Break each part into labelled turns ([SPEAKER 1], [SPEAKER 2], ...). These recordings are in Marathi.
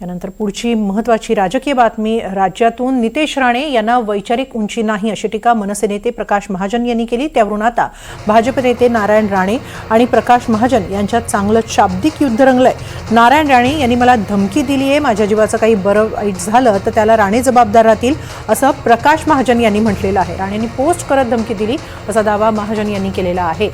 [SPEAKER 1] यानंतर पुढची महत्वाची राजकीय बातमी राज्यातून नितेश राणे यांना वैचारिक उंची नाही अशी टीका मनसे नेते प्रकाश महाजन यांनी केली. त्यावरून आता भाजप नेते नारायण राणे आणि प्रकाश महाजन यांच्यात चांगलं शाब्दिक युद्ध रंगलंय. नारायण राणे यांनी मला धमकी दिली आहे माझ्या जीवाचं काही बरं वाईट झालं तर त्याला राणे जबाबदार राहतील असं प्रकाश महाजन यांनी म्हटलेलं आहे. राणेंनी पोस्ट करत धमकी दिली असा दावा महाजन यांनी केलेला आहे.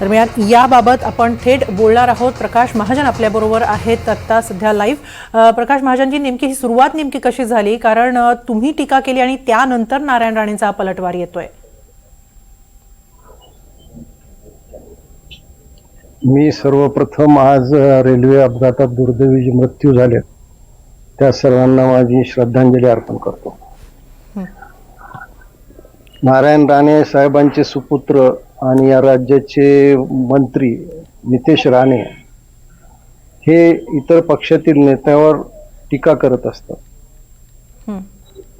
[SPEAKER 1] दरम्यान याबाबत आपण थेट बोलणार आहोत. प्रकाश महाजन आपल्याबरोबर आहेत. आत्ता सध्या लाईव्ह प्रकाश महाजनजी नेमकी ही सुरुवात नेमकी कशी झाली? कारण तुम्ही टीका केली आणि त्यानंतर नारायण राणेंचा पलटवार येतोय.
[SPEAKER 2] मी सर्वप्रथम आज रेल्वे अपघातात दुर्दैवी जे मृत्यू झाले. त्या सर्वांना माझी श्रद्धांजली अर्पण करतो. नारायण राणे साहेबांचे सुपुत्र आणि या राज्याचे मंत्री नितेश राणे हे इतर पक्षातील नेत्यावर टीका करत असतात.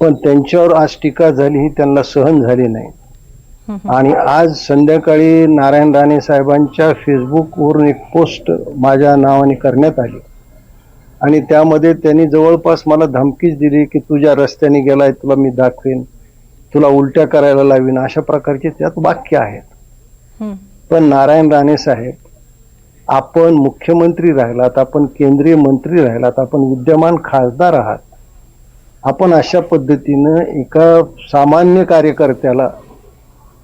[SPEAKER 2] पण त्यांच्यावर आज टीका झाली ही त्यांना सहन झाली नाही. आणि आज संध्याकाळी नारायण राणे साहेबांच्या फेसबुकवरून एक पोस्ट माझ्या नावाने करण्यात आली. आणि त्यामध्ये त्यांनी जवळपास मला धमकीच दिली की तुझ्या रस्त्याने गेलाय तुला मी दाखवेन तुला उलट्या करायला लावीन अशा प्रकारचे त्यात वाक्य आहेत. पण नारायण राणे साहेब आपण मुख्यमंत्री राहिलात आपण केंद्रीय मंत्री राहिलात आपण विद्यमान खासदार आहात. आपण अशा पद्धतीनं एका सामान्य कार्यकर्त्याला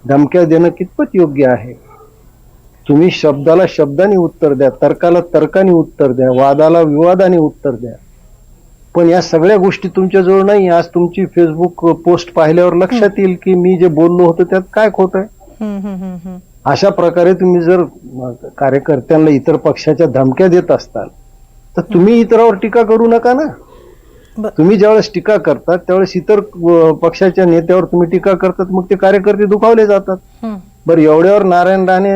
[SPEAKER 2] धमक्या देणं कितपत योग्य आहे? तुम्ही शब्दाला शब्दाने उत्तर द्या तर्काला तर्काने उत्तर द्या वादाला विवादाने उत्तर द्या. पण या सगळ्या गोष्टी तुमच्याजवळ नाही. आज तुमची फेसबुक पोस्ट पाहिल्यावर लक्षात येईल की मी जे बोललो होतो त्यात काय खोट आहे. अशा प्रकारे तुम्ही जर कार्यकर्त्यांना इतर पक्षाच्या धमक्या देत असताल तर तुम्ही इतरावर टीका करू नका ना. तुम्ही ज्यावेळेस टीका करतात त्यावेळेस इतर पक्षाच्या नेत्यावर तुम्ही टीका करतात मग ते कार्यकर्ते दुखावले जातात. बरं एवढ्यावर नारायण राणे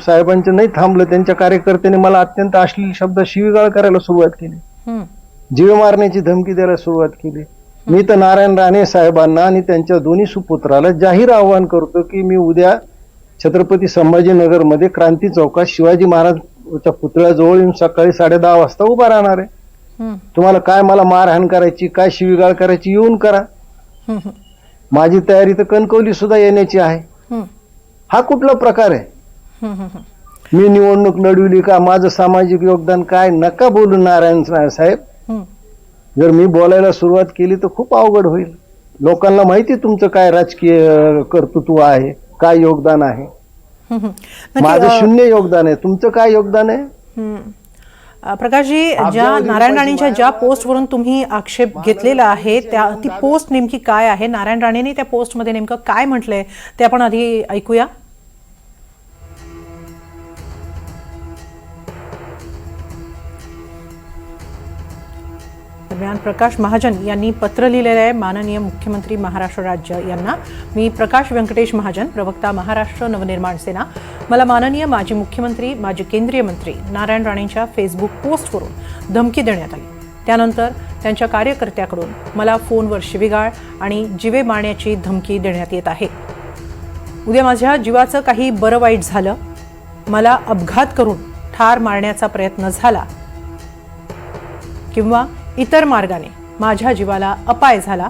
[SPEAKER 2] साहेबांचं नाही थांबलं त्यांच्या कार्यकर्त्याने मला अत्यंत अश्लील शब्द शिवीगाळ करायला सुरुवात केली. जीव मारण्याची धमकी द्यायला सुरुवात केली. मी तर नारायण राणे साहेबांना आणि त्यांच्या दोन्ही सुपुत्राला जाहीर आवाहन करतो की मी उद्या छत्रपती संभाजीनगरमध्ये क्रांती चौकात शिवाजी महाराजच्या पुतळ्याजवळ येऊन सकाळी साडे दहा वाजता उभा राहणार आहे. तुम्हाला काय मला मारहाण करायची काय शिवीगाळ करायची येऊन करा. माझी तयारी तर कणकवली सुद्धा येण्याची आहे.
[SPEAKER 1] हं,
[SPEAKER 2] हा कुठला प्रकार आहे. मी निवडणूक लढविली का? माझं सामाजिक योगदान काय? नका बोलू नारायण साहेब. जर मी बोलायला सुरुवात केली तर खूप अवघड होईल. लोकांना माहिती तुमचं काय राजकीय कर्तृत्व आहे. काय योगदान आहे.
[SPEAKER 1] नक्की,
[SPEAKER 2] माझं शून्य योगदान आहे. तुमचं काय योगदान आहे?
[SPEAKER 1] हं. प्रकाशजी ज्या नारायण राणेंच्या ज्या पोस्टवरून तुम्ही आक्षेप घेतलेला आहे त्या ती पोस्ट नेमकी काय आहे? नारायण राणेंनी त्या पोस्टमध्ये नेमकं काय म्हटलंय? ते आपण आधी ऐकूया. दरम्यान प्रकाश महाजन यांनी पत्र लिहिलेलं आहे. माननीय मुख्यमंत्री महाराष्ट्र राज्य यांना. मी प्रकाश व्यंकटेश महाजन प्रवक्ता महाराष्ट्र नवनिर्माण सेना. मला माननीय माजी मुख्यमंत्री माजी केंद्रीय मंत्री नारायण राणेंच्या फेसबुक पोस्टवरून धमकी देण्यात आली. त्यानंतर त्यांच्या कार्यकर्त्याकडून मला फोनवर शिवीगाळ आणि जिवे मारण्याची धमकी देण्यात येत आहे. उद्या माझ्या जीवाचं काही बरं वाईट झालं. मला अपघात करून ठार मारण्याचा प्रयत्न झाला किंवा इतर मार्गाने माझ्या जीवाला अपाय झाला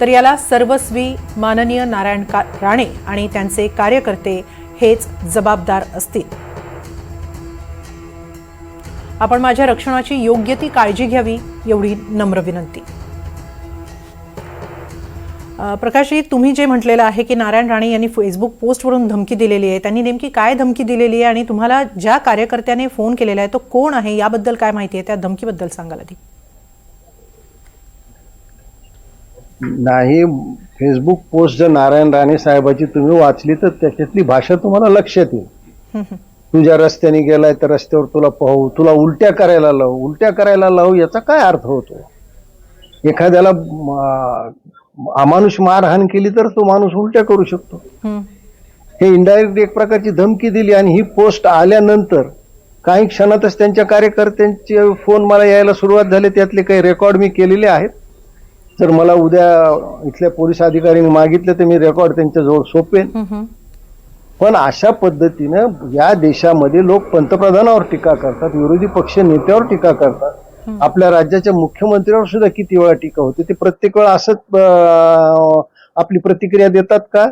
[SPEAKER 1] तर याला सर्वस्वी माननीय नारायण का राणे आणि त्यांचे कार्यकर्ते हेच जबाबदार असतील. आपण माझ्या रक्षणाची योग्य ती काळजी घ्यावी एवढी नम्र विनंती. प्रकाशजी तुम्ही जे म्हटलेलं आहे की नारायण राणे यांनी फेसबुक पोस्टवरून धमकी दिलेली आहे त्यांनी नेमकी काय धमकी दिलेली आहे आणि तुम्हाला ज्या कार्यकर्त्याने फोन केलेला आहे तो कोण आहे याबद्दल काय माहिती आहे? त्या धमकीबद्दल सांगाल आधी.
[SPEAKER 2] नाही फेसबुक पोस्ट जर नारायण राणे साहेबाची तुम्ही वाचली तर त्याच्यातली भाषा तुम्हाला लक्षात येईल. तुझ्या रस्त्याने गेलाय तर रस्त्यावर तुला पाहू तुला उलट्या करायला लावू उलट्या करायला लावू याचा काय अर्थ होतो? एखाद्याला अमानुष मारहाण केली तर तो माणूस उलट्या करू शकतो.
[SPEAKER 1] हं,
[SPEAKER 2] इनडायरेक्ट एक प्रकारची धमकी दिली आणि ही पोस्ट आल्यानंतर काही क्षणातच त्यांच्या कार्यकर्त्यांचे फोन मला यायला सुरुवात झाली. त्यातले काही रेकॉर्ड मी केलेले आहेत. जर मला उद्या इथल्या पोलीस अधिकाऱ्यांनी मागितलं तर मी रेकॉर्ड त्यांच्याजवळ सोपेन. पण अशा पद्धतीनं या देशामध्ये लोक पंतप्रधानावर टीका करतात विरोधी पक्ष नेत्यावर टीका करतात. आपल्या राज्याच्या मुख्यमंत्र्यावर सुद्धा किती वेळा टीका होते. ते प्रत्येक वेळा असंच आपली प्रतिक्रिया देतात का?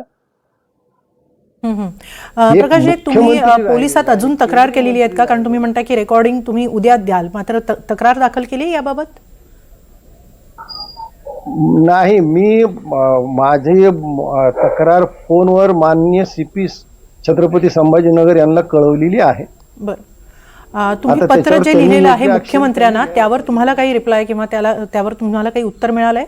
[SPEAKER 1] प्रकाशजी तुम्ही पोलिसात अजून तक्रार केलेली आहेत का? कारण तुम्ही म्हणता की रेकॉर्डिंग तुम्ही उद्या द्याल. मात्र तक्रार दाखल केली याबाबत?
[SPEAKER 2] नाही मी माझी तक्रार फोनवर माननीय सीपी छत्रपती संभाजीनगर यांना कळवलेली आहे.
[SPEAKER 1] बर. तुम्ही पत्र जे लिहिलेलं आहे मुख्यमंत्र्यांना त्यावर तुम्हाला काही रिप्लाय किंवा त्याला त्यावर तुम्हाला काही उत्तर मिळालंय?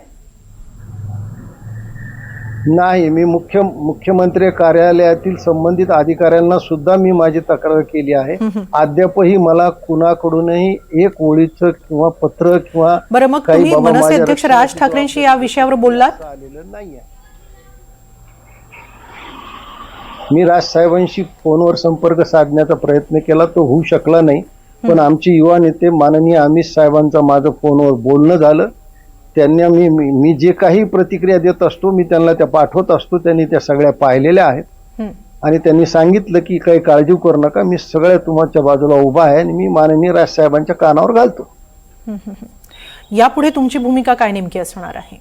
[SPEAKER 2] नाही मी मुख्य मुख्यमंत्री कार्यालयातील संबंधित अधिकाऱ्यांना सुद्धा मी माझी तक्रार केली आहे. अद्यापही मला कुणाकडूनही एक ओळीचं किंवा पत्र किंवा
[SPEAKER 1] बरं मग
[SPEAKER 2] काही
[SPEAKER 1] तुम्ही मनसे अध्यक्ष राज ठाकरेंशी या विषयावर बोललात?
[SPEAKER 2] आलेलं नाहीये. मी राज साहेबांशी फोनवर संपर्क साधण्याचा प्रयत्न केला तो होऊ शकला नाही. पण आमचे युवा नेते माननीय अमित साहेबांचा माझं फोनवर बोलणं झालं. त्यांना मी मी जे काही प्रतिक्रिया देत असतो मी त्यांना त्या पाठवत असतो त्यांनी त्या सगळ्या पाहिलेल्या आहेत. आणि त्यांनी सांगितलं की काही काळजी करू नका मी सगळ्या तुमच्या बाजूला उभा आहे आणि मी माननीय राज साहेबांच्या कानावर घालतो.
[SPEAKER 1] यापुढे तुमची भूमिका काय नेमकी असणार आहे?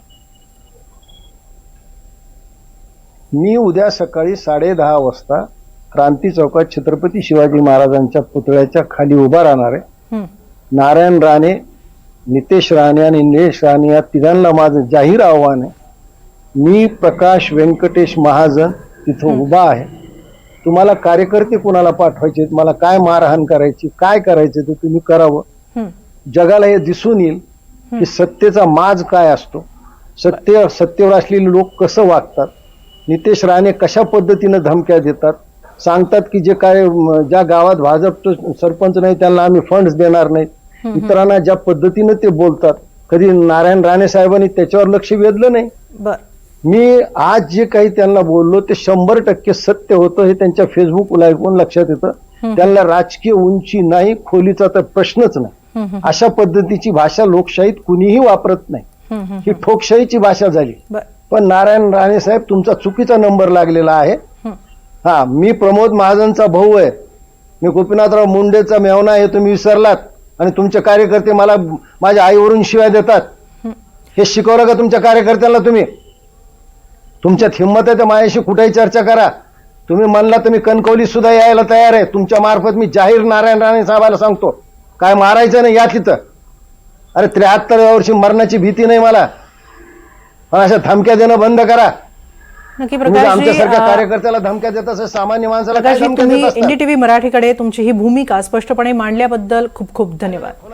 [SPEAKER 2] मी उद्या सकाळी साडे दहा वाजता क्रांती चौकात छत्रपती शिवाजी महाराजांच्या पुतळ्याच्या खाली उभा राहणार आहे. नारायण राणे नितेश राणे आणि निलेश राणे या तिघांना माझं जाहीर आव्हान आहे. मी प्रकाश व्यंकटेश महाजन तिथं उभा आहे. तुम्हाला कार्यकर्ते कुणाला पाठवायचे मला काय मारहाण करायची? काय करायचे ते तुम्ही करावं. जगाला हे दिसून येईल की सत्तेचा माज काय असतो? सत्य सत्तेवर असलेले लोक कसं वागतात? नितेश राणे कशा पद्धतीनं धमक्या देतात? सांगतात की जे काय ज्या गावात भाजपचं सरपंच नाही त्यांना आम्ही फंड्स देणार नाहीत. इतरांना ज्या पद्धतीनं ते बोलतात कधी नारायण राणे साहेबांनी त्याच्यावर लक्ष वेधलं नाही? मी आज जे काही त्यांना बोललो ते शंभर टक्के सत्य होतं हे त्यांच्या फेसबुकला ऐकून लक्षात येतं. त्यांना राजकीय उंची नाही खोलीचा तर प्रश्नच नाही. अशा पद्धतीची भाषा लोकशाहीत कुणीही वापरत नाही.
[SPEAKER 1] हं,
[SPEAKER 2] ठोकशाहीची भाषा झाली. पण नारायण राणे साहेब तुमचा चुकीचा नंबर लागलेला आहे.
[SPEAKER 1] हं.
[SPEAKER 2] मी प्रमोद महाजनचा भाऊ आहे. मी गोपीनाथराव मुंडेचा मेवना आहे तुम्ही विसरलात. आणि तुमचे कार्यकर्ते मला माझ्या आईवरून शिवाय देतात.
[SPEAKER 1] हं.
[SPEAKER 2] शिकवलं का तुमच्या कार्यकर्त्याला तुम्ही? तुमच्यात हिंमत आहे तर माझ्याशी कुठेही चर्चा करा. तुम्ही म्हणला तर मी कणकवली सुद्धा यायला तयार आहे. तुमच्या मार्फत मी जाहीर नारायण राणे साहेबाला सांगतो. काय मारायचं नाही या तिथं अरे त्र्याहत्तर वर्षी मरणाची भीती नाही मला. अशा धमक्या देणं बंद करा
[SPEAKER 1] नक्की
[SPEAKER 2] तुम्ही आमच्यासारख्या
[SPEAKER 1] अ,
[SPEAKER 2] कार्यकर्त्याला धमक्या देत असं सामान्य माणसाला काय
[SPEAKER 1] प्रकाशजी
[SPEAKER 2] धमक्या
[SPEAKER 1] तुम्ही
[SPEAKER 2] देत असता?
[SPEAKER 1] एनडीटीव्ही मराठीकडे तुमची ही भूमिका स्पष्टपणे मांडल्याबद्दल खूप खूप धन्यवाद